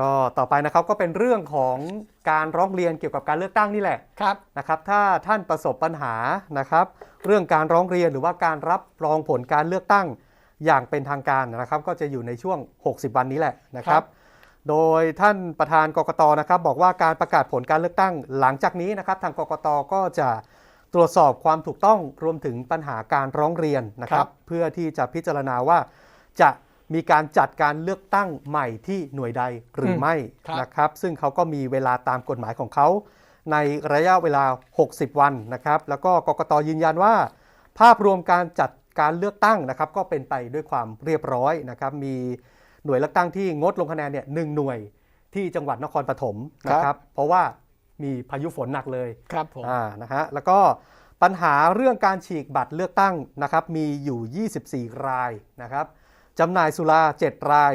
ก็ต่อไปนะครับก็เป็นเรื่องของการร้องเรียนเกี่ยวกับการเลือกตั้งนี่แหละครับนะครับถ้าท่านประสบปัญหานะครับ เรื่องการร้องเรียนหรือว่าการรับรองผลการเลือกตั้งอย่างเป็นทางการนะครับ ก็จะอยู่ในช่วง 60 วันนี้แหละนะครับ โดยท่านประธานกกตนะครับบอกว่าการประกาศผลการเลือกตั้งหลังจากนี้นะครับ ทางกกตก็จะตรวจสอบความถูกต้องรวมถึงปัญหาการร้องเรียนนะคครัรับบเพื่อที่จะพิจารณาว่าจะ มีการจัดการเลือกตั้งใหม่ที่หน่วยใดหรือไม่นะครับ ซึ่งเขาก็มีเวลาตามกฎหมายของเขา ในระยะเวลา 60 วันนะครับ แล้วก็กกตยืนยันว่า ภาพรวมการจัดการเลือกตั้งนะครับ ก็เป็นไปด้วยความเรียบร้อยนะครับ มีหน่วยเลือกตั้งที่งดลงคะแนนเนี่ยหนึ่งหน่วยที่จังหวัดนครปฐมนะครับ เพราะว่ามีพายุฝนหนักเลยครับผมอ่านะฮะแล้วก็ปัญหาเรื่องการฉีกบัตรเลือกตั้งนะครับ มีอยู่ 24 รายนะครับ จำหน่ายสุรา 7 ราย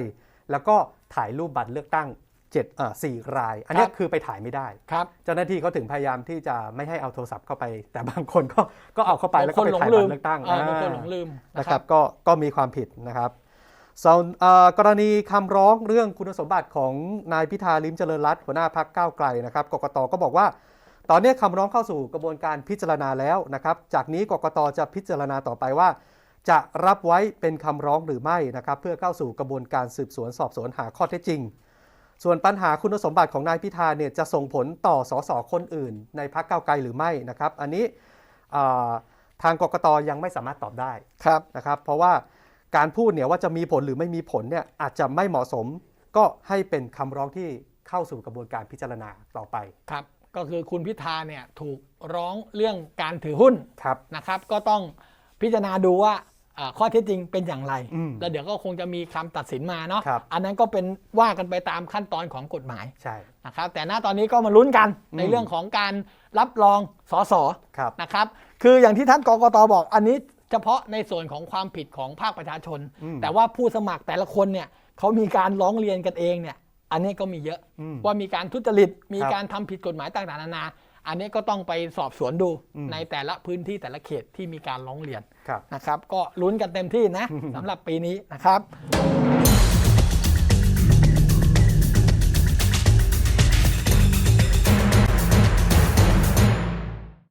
แล้วก็ถ่ายรูปบัตรเลือกตั้ง7เอ่อ4ราย อันเนี้ยครับคือไปถ่ายไม่ได้ ครับเจ้าหน้าที่เขาถึงพยายามที่จะไม่ให้เอาโทรศัพท์เข้าไป แต่บางคนก็ก็เอาเข้าไปแล้วก็ไปบางคนถ่ายหลงลืบัตมรเลือกตั้งอ่าบางคนอ่าหลงลืมนะครับก็ก็มีความผิดนะครับส่วนเอ่อกรณีคำร้องเรื่องคุณสมบัติของนายพิธาลิ้มเจริญรัตน์หัวหน้าพักก้าวไกลนะครับกกตก็บอกว่า ตอนนี้คำร้องเข้าสู่กระบวนการพิจารณาแล้วนะครับ จากนี้กกตจะพิจารณาต่อไปว่า จะรับไว้เป็นคำร้องหรือไม่นะครับเพื่อเข้าสู่กระบวนการสืบสวนสอบสวนหาข้อเท็จจริง ส่วนปัญหาคุณสมบัติของนายพิธาเนี่ยจะส่งผลต่อสสคนอื่น ในพักก้าวไกลหรือไม่นะครับ อันนี้อ่าทางกกตยังไม่สามารถตอบได้ครับนะครับ เพราะว่าการพูดเนี่ยว่าจะมีผลหรือไม่มีผลเนี่ยอาจจะไม่เหมาะสม ก็ให้เป็นคำร้องที่เข้าสู่กระบวนการพิจารณาต่อไปครับก็คือคุณพิธาเนี่ยถูกร้องเรื่องการถือหุ้นครับนะครับ ก็ต้องพิจารณาดูว่าอ่า ข้อเท็จจริงเป็นอย่างไรอืมแล้วเดี๋ยวก็คงจะมีคำตัดสินมาเนาะครับอันนั้นก็เป็นว่ากันไปตามขั้นตอนของกฎหมายใช่นะครับแต่ณตอนนี้ก็มาลุ้นกันอืมในเรื่องของการรับรองสสครับนะครับ คืออย่างที่ท่านกกตบอก อันนี้เฉพาะในส่วนของความผิดของภาคประชาชนอืมแต่ว่าผู้สมัครแต่ละคนเนี่ยเขามีการร้องเรียนกันเองเนี่ย อันนี้ก็มีเยอะอืมว่ามีการทุจริตมีครับการทำผิดกฎหมายต่างๆนานา อันนี้ก็ต้องไปสอบสวนดูอืมในแต่ละพื้นที่แต่ละเขตที่มีการร้องเรียนครับนะครับ ก็ลุ้นกันเต็มที่นะอืมสำหรับปีนี้นะครับ